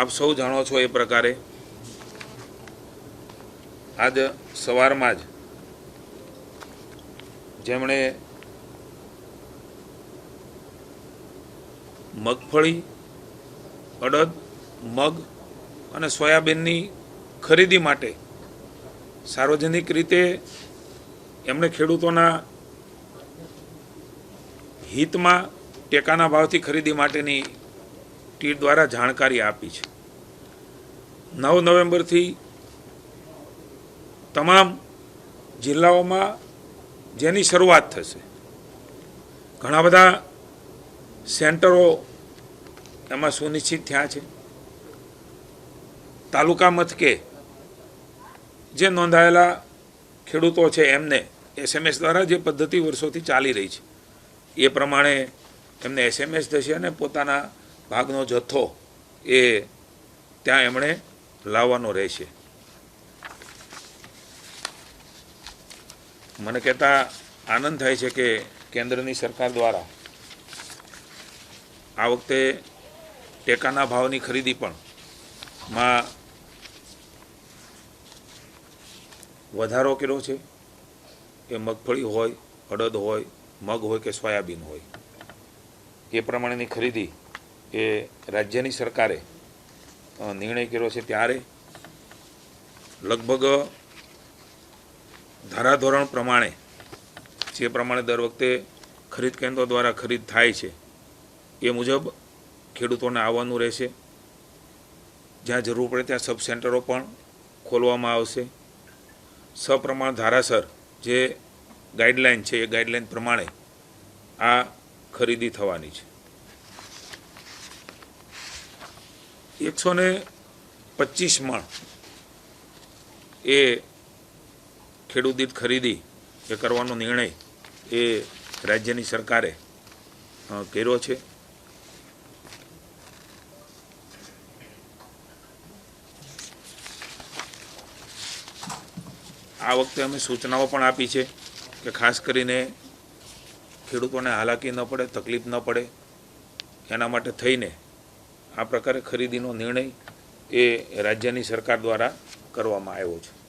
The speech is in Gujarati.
આપ સૌ જાણો છો એ પ્રકારે આજ સવારમાં જ જેમણે મગફળી, અડદ, મગ અને સોયાબીનની ખરીદી માટે સાર્વજનિક રીતે એમણે ખેડૂતોના હિતમાં ટેકાના ભાવથી ખરીદી માટેની ટીર દ્વારા જાણકારી આપી છે. નવ નવેમ્બરથી તમામ જિલ્લાઓમાં જેની શરૂઆત થશે. ઘણા બધા સેન્ટરો એમાં સુનિશ્ચિત થયા છે. તાલુકા મથકે જે નોંધાયેલા ખેડૂતો છે એમને એસએમએસ દ્વારા જે પદ્ધતિ વર્ષોથી ચાલી રહી છે, એ પ્રમાણે એમને એસએમએસ થશે અને પોતાના ભાગનો જથ્થો એ ત્યાં એમણે લાવવાનો રહેશે. મને કહેતા આનંદ થાય છે કે કેન્દ્રની સરકાર દ્વારા આ વખતે ટેકાના ભાવની ખરીદી પણ માં વધારો કર્યો છે. એ મગફળી હોય, અડદ હોય, મગ હોય કે સોયાબીન હોય. એ પ્રમાણેની ખરીદી એ રાજ્યની સરકારે નિર્ણય કર્યો છે ત્યારે લગભગ ધારાધોરણ પ્રમાણે, જે પ્રમાણે દર વખતે ખરીદ કેન્દ્રો દ્વારા ખરીદ થાય છે, એ મુજબ ખેડૂતોને આવવાનું રહેશે. જ્યાં જરૂર પડે ત્યાં સબ સેન્ટરો પણ ખોલવામાં આવશે. સપ્રમાણ ધારાસર જે ગાઈડલાઈન છે, એ ગાઈડલાઈન પ્રમાણે આ ખરીદી થવાની છે. એકસો ને પચીસ મણ એ ખેડૂત ખરીદી, એ કરવાનો નિર્ણય એ રાજ્યની સરકારે કર્યો છે. આ વખતે અમે સૂચનાઓ પણ આપી છે કે ખાસ કરીને ખેડૂતોને હાલાકી ન પડે, તકલીફ ન પડે, એના માટે થઈને આ પ્રકારે ખરીદીનો નિર્ણય એ રાજ્યની સરકાર દ્વારા કરવામાં આવ્યો છે.